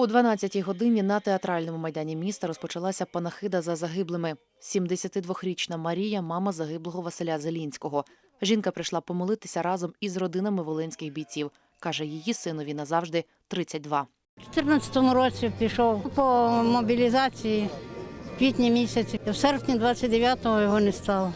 О 12-й годині на театральному майдані міста розпочалася панахида за загиблими. 72-річна Марія, мама загиблого Василя Зелінського. Жінка прийшла помолитися разом із родинами волинських бійців. Каже, її синові назавжди 32. У 2014 році пішов по мобілізації в квітні місяці. В серпні 29-го його не стало.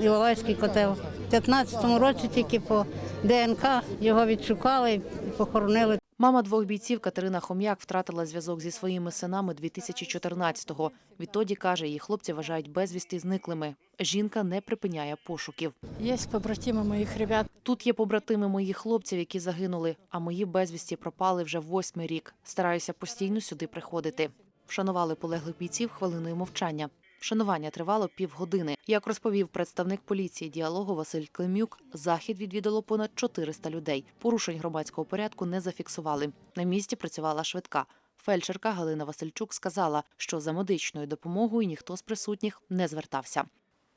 Іловайський котел. У 15-му році тільки по ДНК його відшукали і похоронили. Мама двох бійців Катерина Хом'як втратила зв'язок зі своїми синами 2014-го. Відтоді, каже, її хлопці вважають безвісти зниклими. Жінка не припиняє пошуків. Есть побратимы моих ребят. Тут є побратими моїх хлопців, які загинули, а мої безвісті пропали вже восьмий рік. Стараюся постійно сюди приходити. Вшанували полеглих бійців хвилиною мовчання. Вшанування тривало півгодини. Як розповів представник поліції діалогу Василь Климюк, захід відвідало понад 400 людей. Порушень громадського порядку не зафіксували. На місці працювала швидка. Фельдшерка Галина Васильчук сказала, що за медичною допомогою ніхто з присутніх не звертався.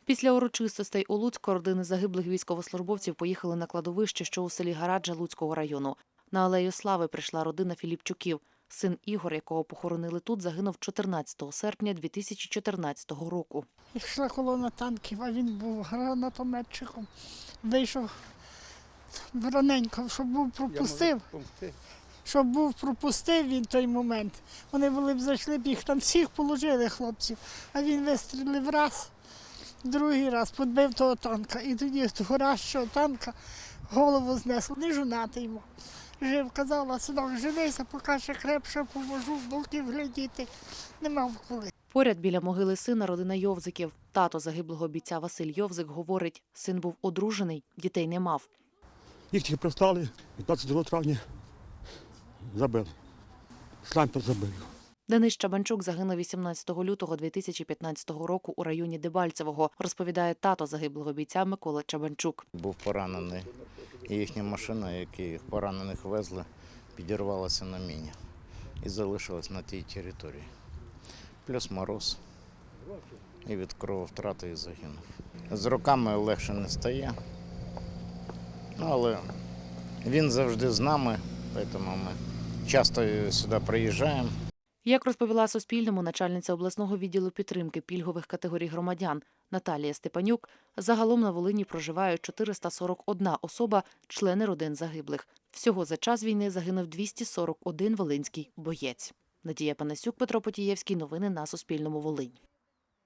Після урочистостей у Луцьку родини загиблих військовослужбовців поїхали на кладовище, що у селі Гараджа Луцького району. На алею слави прийшла родина Філіпчуків. Син Ігор, якого похоронили тут, загинув 14 серпня 2014 року. Йшла колона танків, а він був гранатометчиком. Вийшов раненько, щоб був пропустив. Щоб був пропустив він той момент. Вони були б зайшли б їх там всіх положили хлопців. А він вистрілив раз, другий раз, подбив того танка. І тоді з горящого танка голову знесло. Не жонати йому. Жив, казала, синок, живися, поки ще крепше поможу, в боки глядіти. Нема в коли. Поряд біля могили сина родина Йовзиків. Тато загиблого бійця Василь Йовзик говорить, син був одружений, дітей не мав. Їх тільки пристали і 22 травня забили. Снайпер забив. Денис Чабанчук загинув 18 лютого 2015 року у районі Дебальцевого, розповідає тато загиблого бійця Микола Чабанчук. був поранений. І їхня машина, які їх поранених везли, підірвалася на міні і залишилась на тій території. Плюс мороз. І від крововтрати і загинув. З роками легше не стає. Ну, але він завжди з нами, тому ми часто сюди приїжджаємо. Як розповіла Суспільному начальниця обласного відділу підтримки пільгових категорій громадян Наталія Степанюк, загалом на Волині проживають 441 особа, члени родин загиблих. Всього за час війни загинув 241 волинський боєць. Надія Панасюк, Петро Потієвський. Новини на Суспільному. Волинь.